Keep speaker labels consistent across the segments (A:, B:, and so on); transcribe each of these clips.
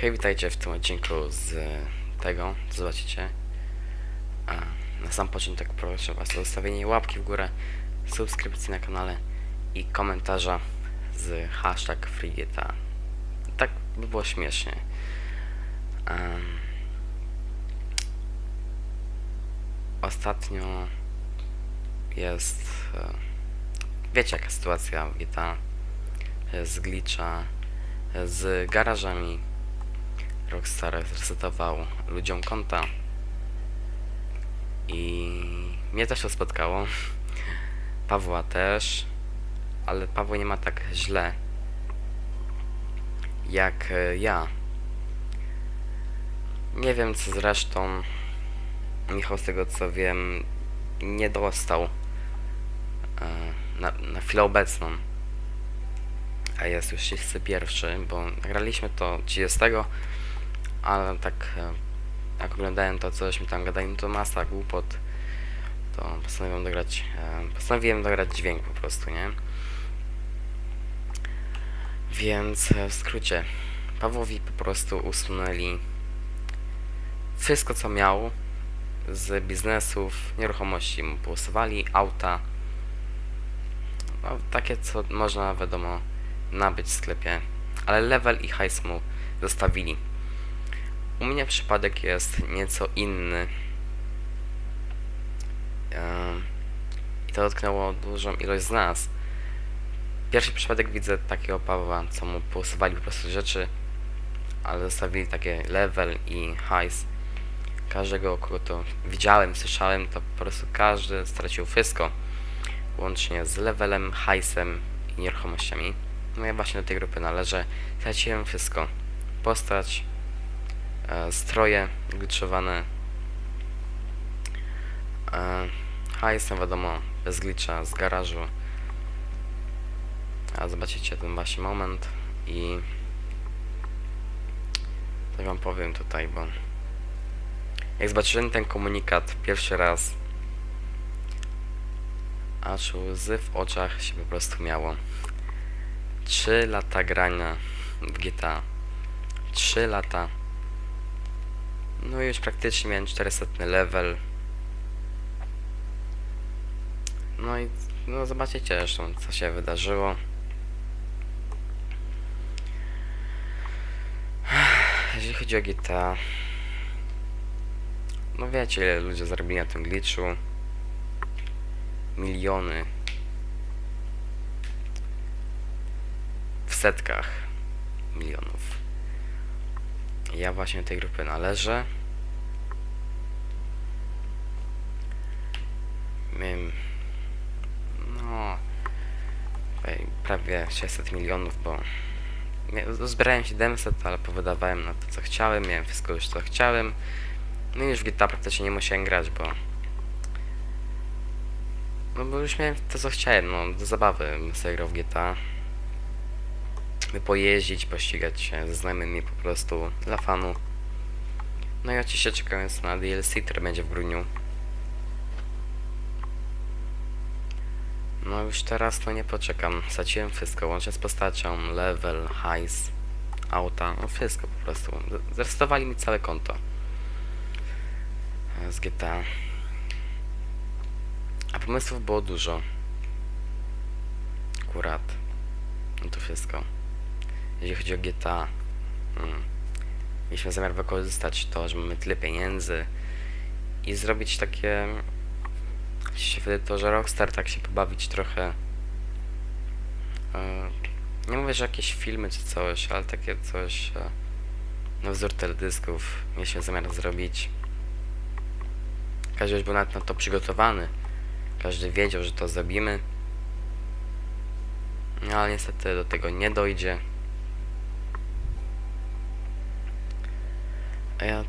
A: Hej, witajcie w tym odcinku z tego, co zobaczycie. A, na sam początek proszę Was o zostawienie łapki w górę, subskrypcji na kanale i komentarza z hashtag FreeGeta. Tak by było śmiesznie. Ostatnio jest... E, wiecie jaka sytuacja w GTA z glitcha z garażami. Rockstar zresetował ludziom konta i mnie też to spotkało. Pawła też, ale Paweł nie ma tak źle jak e, ja. Nie wiem co zresztą. Michał z tego co wiem nie dostał e, na, na chwilę obecną a jest już 31, bo graliśmy to 30, ale tak e, jak oglądałem to, cośmy tam gadali, no to masa głupot, to postanowiłem dograć, e, postanowiłem dograć dźwięk po prostu, nie? Więc e, w skrócie, Pawłowi po prostu usunęli wszystko co miał z biznesów, nieruchomości mu pousowali, auta, no, takie co można wiadomo nabyć w sklepie, ale level i hajs mu zostawili. U mnie przypadek jest nieco inny. I to dotknęło dużą ilość z nas. Pierwszy przypadek widzę takiego Pawła, co mu posuwali po prostu rzeczy, ale zostawili takie level i hajs. Każdego, kogo to widziałem, słyszałem, to po prostu każdy stracił wszystko. Łącznie z levelem, hajsem i nieruchomościami. No ja właśnie do tej grupy należę. Straciłem wszystko. Postać, stroje glitchowane. E, hajsem wiadomo, bez glitcha, z garażu. A zobaczycie ten właśnie moment i coś wam powiem tutaj, bo jak zobaczyłem ten komunikat pierwszy raz, aż łzy w oczach się po prostu miało. 3 lata grania w GTA. 3 lata. No i już praktycznie miałem 400 level. No i no zobaczycie zresztą co się wydarzyło. Jeżeli chodzi o GTA. No wiecie ile ludzie zarobili na tym glitchu. Miliony. w setkach milionów. Ja właśnie do tej grupy należę. Miałem no prawie 600 milionów, bo zbierałem 700, ale powydawałem na to co chciałem, miałem wszystko już co chciałem. No i już w GTA praktycznie nie musiałem grać, bo no bo już miałem to co chciałem, no do zabawy sobie grał w GTA by pojeździć, pościgać się ze znajomymi po prostu dla fanu. No i oczywiście czekając na DLC, który będzie w grudniu. No już teraz to nie poczekam. Straciłem wszystko, łącznie z postacią, level, hajs, auta, no wszystko po prostu. Zrestowali mi całe konto z GTA. A pomysłów było dużo. Akurat. No to wszystko jeżeli chodzi o GTA. Mm. Mieliśmy zamiar wykorzystać to, że mamy tyle pieniędzy i zrobić takie się wydaje to, że Rockstar tak się pobawić trochę e, nie mówię, że jakieś filmy czy coś, ale takie coś e, na wzór teledysków mieliśmy zamiar zrobić. Każdy już był na to przygotowany. Każdy wiedział, że to zrobimy. No ale niestety do tego nie dojdzie.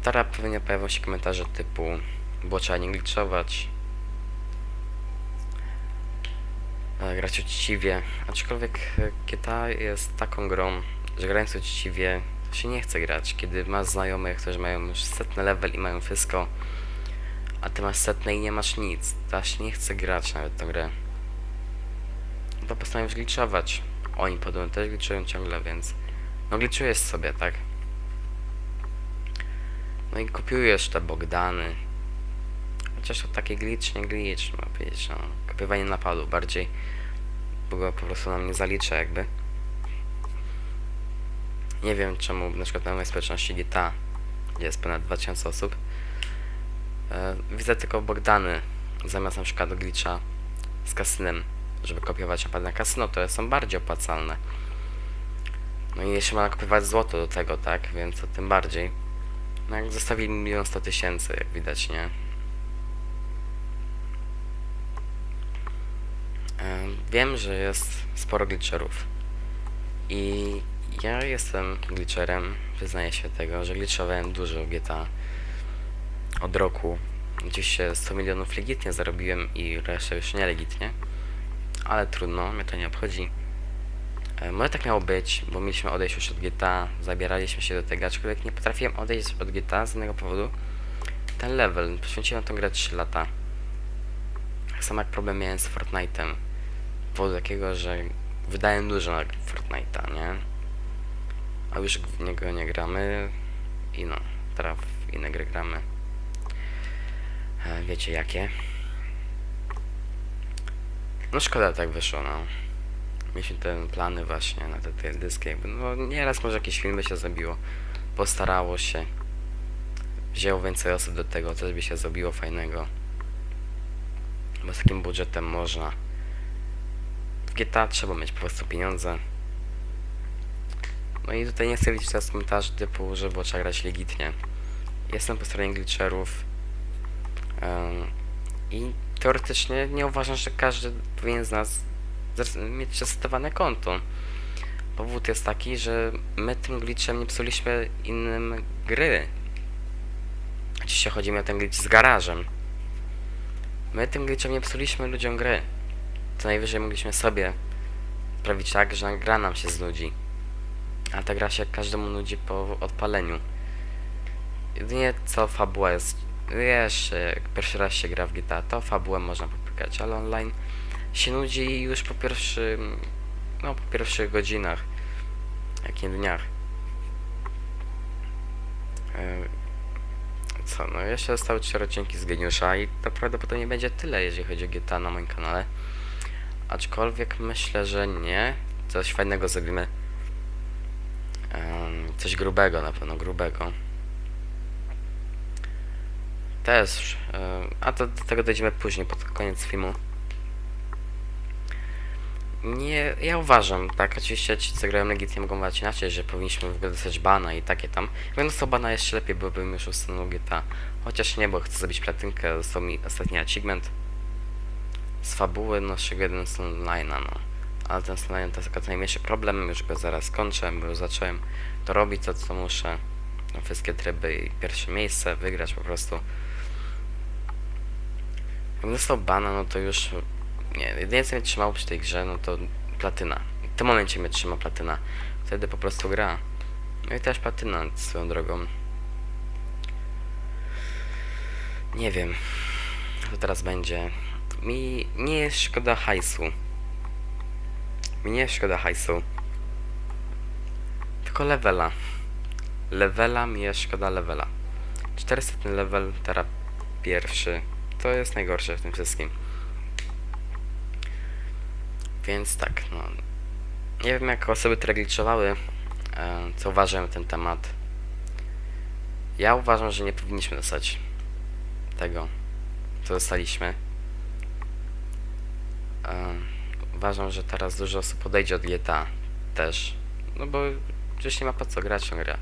A: A ja teraz pewnie pojawią się komentarze typu było trzeba nie glitchować. E, grać uczciwie. Aczkolwiek e, GTA jest taką grą że grając uczciwie się nie chce grać. Kiedy masz znajomych, którzy mają już setny level i mają wszystko a ty masz setne i nie masz nic to się nie chce grać nawet tę grę. To postanowisz glitchować. Oni podobno też glitchują ciągle, więc no glitchujesz sobie, tak No i kopiujesz te Bogdany. Chociaż to taki glitch, nie glitch, ma powiedzieć, no. Kopiowanie napadu bardziej. Bo go po prostu nam nie zalicza jakby. Nie wiem czemu na przykład na mojej społeczności GTA, jest ponad 2000 osób, e, widzę tylko Bogdany zamiast na przykład glitcha z kasynem, żeby kopiować napad na kasyno, to są bardziej opłacalne. No i jeszcze ma nakopywać złoto do tego, tak? Więc to tym bardziej. No jak zostawili milion sto tysięcy, jak widać, nie? Wiem, że jest sporo glitcherów. I ja jestem glitcherem, przyznaję się tego, że glitchowałem dużo GTA od roku. Oczywiście 100 milionów legitnie zarobiłem i resztę już nie legitnie. Ale trudno, mnie to nie obchodzi. E, Może tak miało być, bo mieliśmy odejść już od GTA, zabieraliśmy się do tego, aczkolwiek nie potrafiłem odejść od GTA z jednego powodu. Ten level, poświęciłem tą grę 3 lata. Tak samo jak problem miałem z Fortnite'em. Powodu takiego, że wydałem dużo na Fortnite'a, nie? A już w niego nie gramy i no, teraz w inne gry gramy. E, Wiecie jakie? No szkoda tak wyszło, no. Mieliśmy te plany właśnie na te, te dyski, jakby, no nieraz może jakieś filmy się zrobiło, postarało się, wzięło więcej osób do tego, coś by się zrobiło fajnego. Bo z takim budżetem można. W GTA trzeba mieć po prostu pieniądze. No i tutaj nie chcę widzieć teraz komentarzy typu, że było trzeba grać legitnie. Jestem po stronie glitcherów. em, I teoretycznie nie uważam, że każdy powinien z nas mieć zresetowane konto. Powód jest taki, że my tym glitchem nie psuliśmy innym gry. Oczywiście chodzi mi o ten glitch z garażem. My tym glitchem nie psuliśmy ludziom gry. Co najwyżej mogliśmy sobie sprawić tak, że gra nam się znudzi. A ta gra się każdemu nudzi po odpaleniu. Jedynie co fabuła jest... Wiesz, jak pierwszy raz się gra w GTA, to fabułę można popykać, ale online się nudzi już po pierwszym... No, po pierwszych godzinach. Jak nie dniach. E, Co, no jeszcze zostały 4 odcinki z Geniusza i to prawdopodobnie będzie tyle, jeżeli chodzi o GTA na moim kanale. Aczkolwiek myślę, że nie. Coś fajnego zrobimy. Coś grubego na pewno, grubego. Też, em, a to do tego dojdziemy później, pod koniec filmu. Nie, ja uważam, tak, oczywiście ci, co grają legitnie mogą uważać inaczej, że powinniśmy w ogóle dostać bana i takie tam. Będąc to bana jeszcze lepiej, bo bym już usunął GTA. Chociaż nie, bo chcę zrobić platynkę, został mi ostatni achievement. Z fabuły naszego jeden z online'a, no. Ale ten online to jest tylko najmniejszy problem, już go zaraz skończę, bo już zacząłem to robić, to co muszę. No, wszystkie tryby i pierwsze miejsce, wygrać po prostu. Jak dostał bana, no to już nie, jedynie co mnie trzymało przy tej grze, no to platyna. W tym momencie mnie trzyma platyna. Wtedy po prostu gra. No i też platyna swoją drogą. Nie wiem, co teraz będzie. Mi nie jest szkoda hajsu. Mi nie jest szkoda hajsu. Tylko levela. Levela mi jest szkoda levela. 400 level, teraz pierwszy. To jest najgorsze w tym wszystkim. Więc tak, no. Nie wiem jak osoby, które glitchowały, e, co uważają na ten temat. Ja uważam, że nie powinniśmy dostać tego, co dostaliśmy. E, uważam, że teraz dużo osób podejdzie od GTA też. No bo już nie ma po co grać tą grę.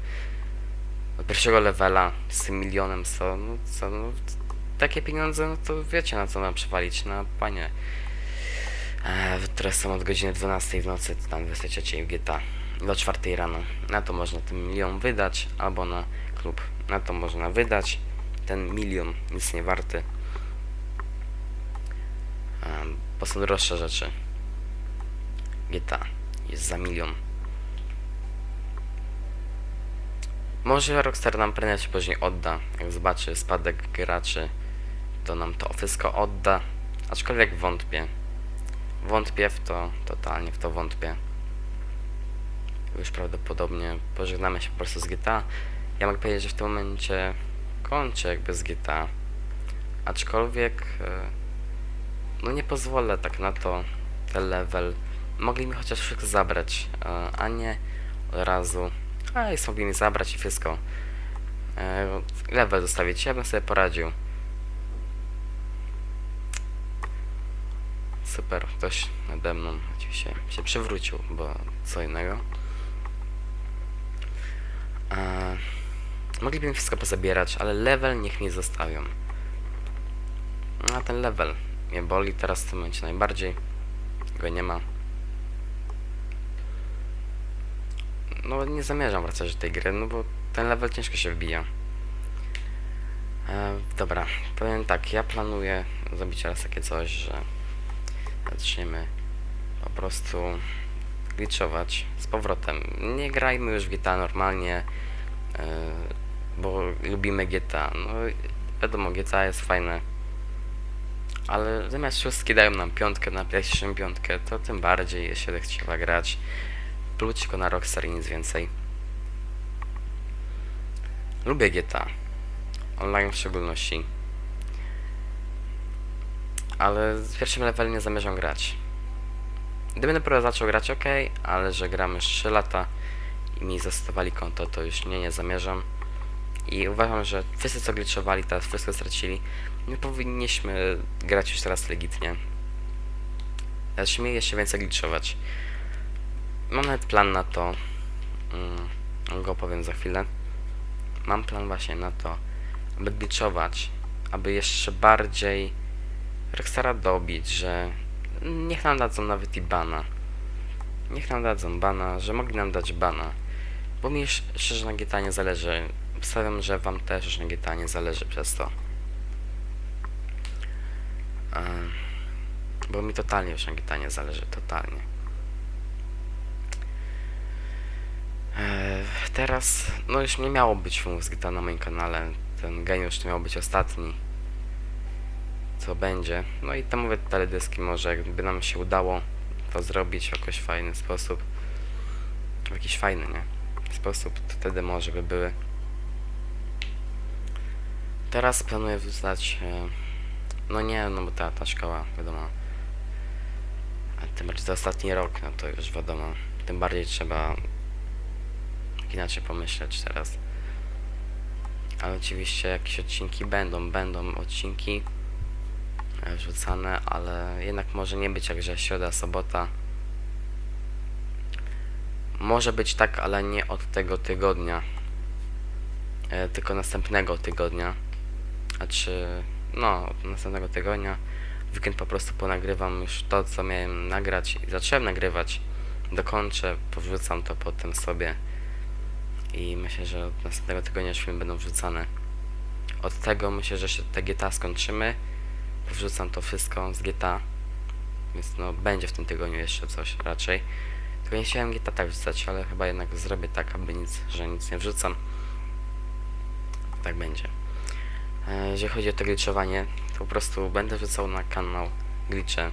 A: Od pierwszego levela z tym milionem co, no co, no takie pieniądze, no to wiecie na co mam przewalić, na panie. E, które są od godziny 12 w nocy, tam 23 w GTA do 4 rano. Na to można ten milion wydać, albo na klub. Na to można wydać. Ten milion nic nie warty. E, bo są droższe rzeczy. GTA jest za milion. Może Rockstar nam prędzej czy później odda. Jak zobaczy spadek graczy, to nam to wszystko odda. Aczkolwiek wątpię. Wątpię w to, totalnie w to wątpię. Już prawdopodobnie pożegnamy się po prostu z GTA. Ja mogę powiedzieć, że w tym momencie kończy jakby z GTA. Aczkolwiek e, no nie pozwolę tak na to ten level. Mogli mi chociaż wszystko zabrać, e, a nie od razu. A i mogli mi zabrać i wszystko. E, level zostawić, ja bym sobie poradził. Super, ktoś nade mną oczywiście się przewrócił, bo co innego. E, mogliby mi wszystko pozabierać, ale level niech mi zostawią. A ten level mnie boli teraz w tym momencie najbardziej. Go nie ma. No nie zamierzam wracać do tej gry, no bo ten level ciężko się wbija. E, dobra, powiem tak, ja planuję zrobić teraz takie coś, że zaczniemy po prostu glitchować z powrotem. Nie grajmy już GTA normalnie, e, bo lubimy GTA. No wiadomo, GTA jest fajne, ale zamiast szóstki dają nam piątkę na PlayStation piątkę, to tym bardziej się chciała grać. Pluć tylko na Rockstar i nic więcej. Lubię GTA. Online w szczególności. Ale z pierwszym levelem nie zamierzam grać. Gdybym dopiero zaczął grać, ok, ale że gramy już 3 lata i mi zastosowali konto, to już nie, nie zamierzam. I uważam, że wszyscy co glitchowali, teraz wszystko stracili. Nie powinniśmy grać już teraz legitnie. Zacznijmy jeszcze więcej glitchować. Mam nawet plan na to. Mm, go opowiem za chwilę. Mam plan właśnie na to, aby glitchować, aby jeszcze bardziej Rockstara dobić, że niech nam dadzą nawet i bana. Niech nam dadzą bana, że mogli nam dać bana. Bo mi sz- szczerze na GTA nie zależy. Stawiam, że wam też na GTA nie zależy przez to. Em, bo mi totalnie już na GTA nie zależy, totalnie. E, teraz, no już nie miało być filmów z GTA na moim kanale. Ten geniusz to miał być ostatni. Co będzie. No i tam mówię teledyski może, jakby nam się udało to zrobić w jakoś fajny sposób. W jakiś fajny, nie? Sposób, to wtedy może by były. Teraz planuję wrzucać... E, no nie, no bo ta, ta szkoła, wiadomo. A tym bardziej to ostatni rok, no to już wiadomo. Tym bardziej trzeba inaczej pomyśleć teraz. Ale oczywiście jakieś odcinki będą, będą odcinki wrzucane, ale jednak może nie być jak, że środa, sobota. Może być tak, ale nie od tego tygodnia. E, tylko następnego tygodnia. Znaczy, no, od następnego tygodnia. W weekend po prostu ponagrywam już to, co miałem nagrać i zacząłem nagrywać. Dokończę, powrzucam to potem sobie. I myślę, że od następnego tygodnia już filmy będą wrzucane. Od tego myślę, że się te GTA skończymy. Wrzucam to wszystko z GTA. Więc no będzie w tym tygodniu jeszcze coś raczej. Tylko nie chciałem GTA tak wrzucać, ale chyba jednak zrobię tak, aby nic, że nic nie wrzucam. Tak będzie. E, Jeżeli chodzi o to glitchowanie, to po prostu będę wrzucał na kanał glitche.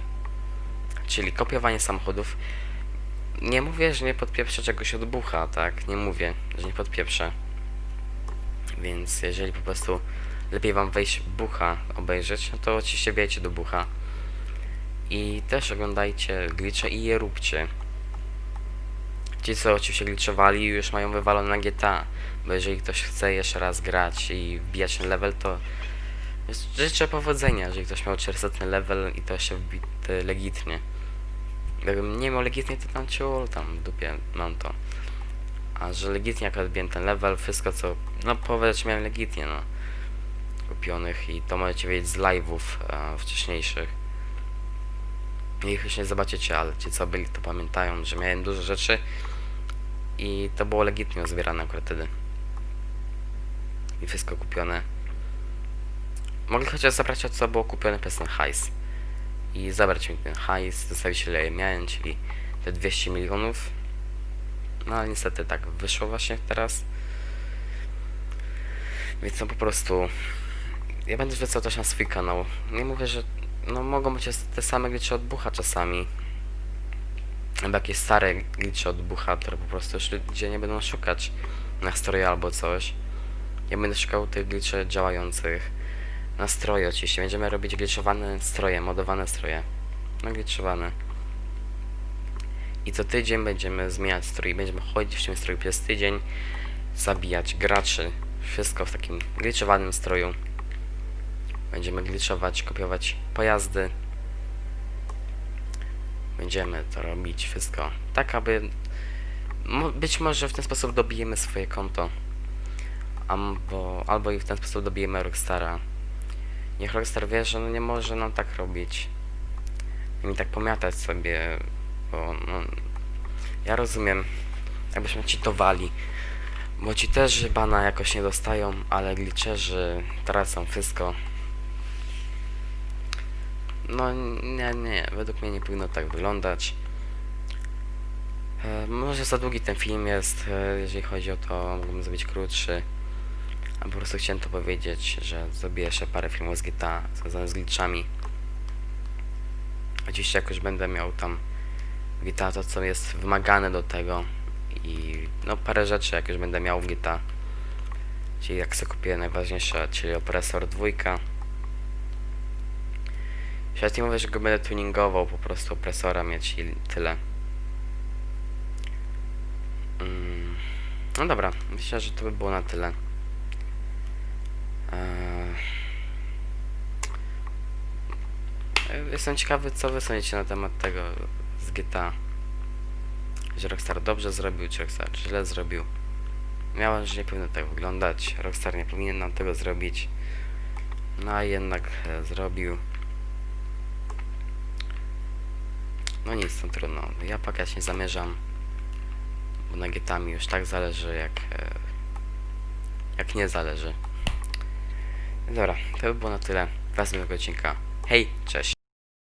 A: Czyli kopiowanie samochodów. Nie mówię, że nie podpieprzę czegoś od bucha, tak? Nie mówię, że nie podpieprzę. Więc jeżeli po prostu lepiej wam wejść bucha obejrzeć, no to oczywiście wiecie do bucha. I też oglądajcie glitche i je róbcie. Ci co oczywiście glitchowali już mają wywalone na GTA. Bo jeżeli ktoś chce jeszcze raz grać i wbijać ten level, to życzę powodzenia, jeżeli ktoś miał 400 level i to się wbi legitnie. Jakbym nie miał legitnie, to tam ciul, tam dupie mam to. A że legitnie jak odbiłem ten level, wszystko co, no rzeczy miałem legitnie, no. Kupionych i to możecie wiedzieć z live'ów e, wcześniejszych. Ich już nie zobaczycie, ale ci co byli to pamiętają, że miałem dużo rzeczy i to było legitnie zbierane akurat wtedy. I wszystko kupione. Mogli chociaż zabrać co było kupione przez ten hajs. I zabrać mi ten hajs, zostawić ile miałem, czyli te 200 milionów. No ale niestety tak wyszło właśnie teraz. Więc no po prostu ja będę wrzucał też na swój kanał. Nie mówię, że no mogą być te same glitche od bucha czasami. Albo jakieś stare glitche od bucha, które po prostu już ludzie nie będą szukać na story albo coś. Ja będę szukał tych glitchy działających na stroje oczywiście. Będziemy robić glitchowane stroje, modowane stroje. No glitchowane. I co tydzień będziemy zmieniać strój. Będziemy chodzić w tym stroju przez tydzień, zabijać graczy. Wszystko w takim glitchowanym stroju. Będziemy glitchować, kopiować pojazdy. Będziemy to robić wszystko tak, aby być może w ten sposób dobijemy swoje konto. Albo, albo i w ten sposób dobijemy Rockstara. Niech Rockstar wie, że no nie może nam tak robić. I mi tak pomiatać sobie, bo no, ja rozumiem, jakbyśmy cheatowali. Bo ci też bana jakoś nie dostają, ale glitcherzy tracą wszystko. No nie, nie, według mnie nie powinno tak wyglądać. E, może za długi ten film jest, e, jeżeli chodzi o to, mógłbym zrobić krótszy. A po prostu chciałem to powiedzieć, że zrobię jeszcze parę filmów z GTA związanych z glitchami. Oczywiście jak już będę miał tam GTA to co jest wymagane do tego i no parę rzeczy jak już będę miał w GTA. Czyli jak sobie kupię najważniejsze, czyli opresor dwójka. Świat nie mówię, że go będę tuningował, po prostu opresora mieć i tyle. Mm. No dobra, myślę, że to by było na tyle. Eee... Jestem ciekawy, co wy sądzicie na temat tego z GTA. Że Rockstar dobrze zrobił, czy Rockstar źle zrobił. Miałem, że nie powinno tak wyglądać. Rockstar nie powinien nam tego zrobić. No a jednak e, zrobił. No nic, to trudno. Ja pakać nie zamierzam. Bo na GTA mi już tak zależy, jak... E, jak nie zależy. Dobra, to by było na tyle. Wracamy do odcinka. Hej, cześć.